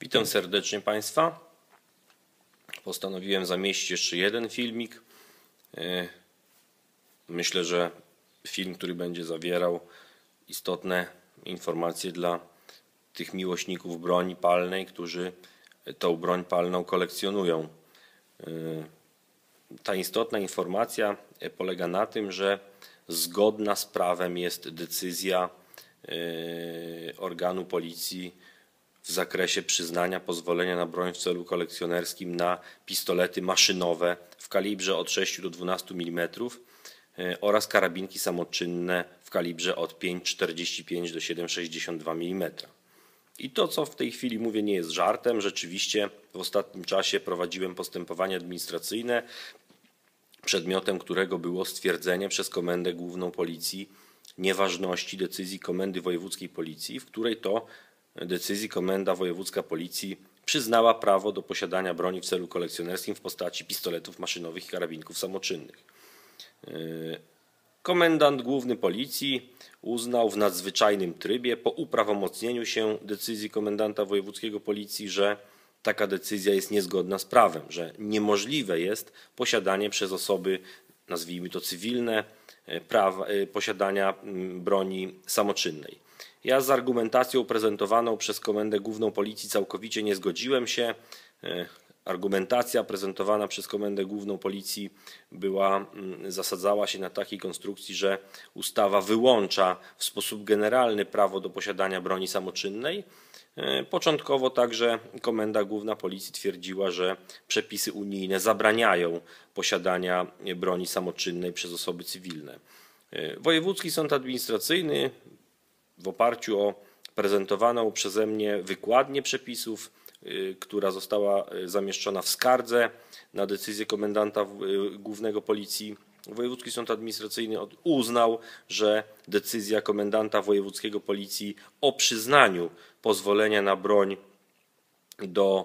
Witam serdecznie Państwa. Postanowiłem zamieścić jeszcze jeden filmik. E, Myślę, że film, który będzie zawierał istotne informacje dla tych miłośników broni palnej, którzy tą broń palną kolekcjonują. E, Ta istotna informacja e, polega na tym, że zgodna z prawem jest decyzja organu policji w zakresie przyznania pozwolenia na broń w celu kolekcjonerskim na pistolety maszynowe w kalibrze od 6 do 12 mm oraz karabinki samoczynne w kalibrze od 5,45 do 7,62 mm. I to, co w tej chwili mówię, nie jest żartem. Rzeczywiście w ostatnim czasie prowadziłem postępowanie administracyjne, przedmiotem którego było stwierdzenie przez Komendę Główną Policji nieważności decyzji Komendy Wojewódzkiej Policji, w której to decyzji Komenda Wojewódzka Policji przyznała prawo do posiadania broni w celu kolekcjonerskim w postaci pistoletów maszynowych i karabinków samoczynnych. Komendant Główny Policji uznał w nadzwyczajnym trybie po uprawomocnieniu się decyzji komendanta wojewódzkiego Policji, że taka decyzja jest niezgodna z prawem, że niemożliwe jest posiadanie przez osoby, nazwijmy to cywilne, prawa, posiadania mm, broni samoczynnej. Ja z argumentacją prezentowaną przez Komendę Główną Policji całkowicie nie zgodziłem się. Argumentacja prezentowana przez Komendę Główną Policji była, zasadzała się na takiej konstrukcji, że ustawa wyłącza w sposób generalny prawo do posiadania broni samoczynnej. Początkowo także Komenda Główna Policji twierdziła, że przepisy unijne zabraniają posiadania broni samoczynnej przez osoby cywilne. Wojewódzki Sąd Administracyjny w oparciu o prezentowaną przeze mnie wykładnię przepisów, która została zamieszczona w skardze na decyzję komendanta głównego Policji, Wojewódzki Sąd Administracyjny uznał, że decyzja komendanta wojewódzkiego Policji o przyznaniu pozwolenia na broń do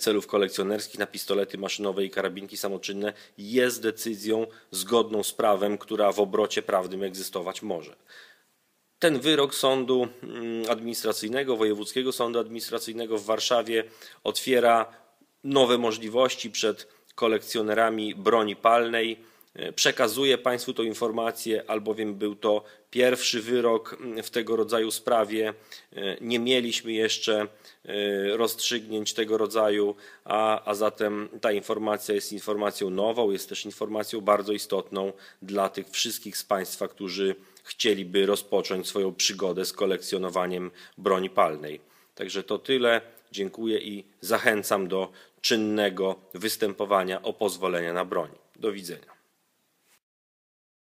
celów kolekcjonerskich, na pistolety maszynowe i karabinki samoczynne jest decyzją zgodną z prawem, która w obrocie prawnym egzystować może. Ten wyrok Sądu mm, Administracyjnego, Wojewódzkiego Sądu Administracyjnego w Warszawie otwiera nowe możliwości przed kolekcjonerami broni palnej. Przekazuję Państwu tę informację, albowiem był to pierwszy wyrok mm, w tego rodzaju sprawie. Nie mieliśmy jeszcze rozstrzygnięć tego rodzaju, a, a zatem ta informacja jest informacją nową, jest też informacją bardzo istotną dla tych wszystkich z Państwa, którzy chcieliby rozpocząć swoją przygodę z kolekcjonowaniem broni palnej. Także to tyle. Dziękuję i zachęcam do czynnego występowania o pozwolenia na broń. Do widzenia.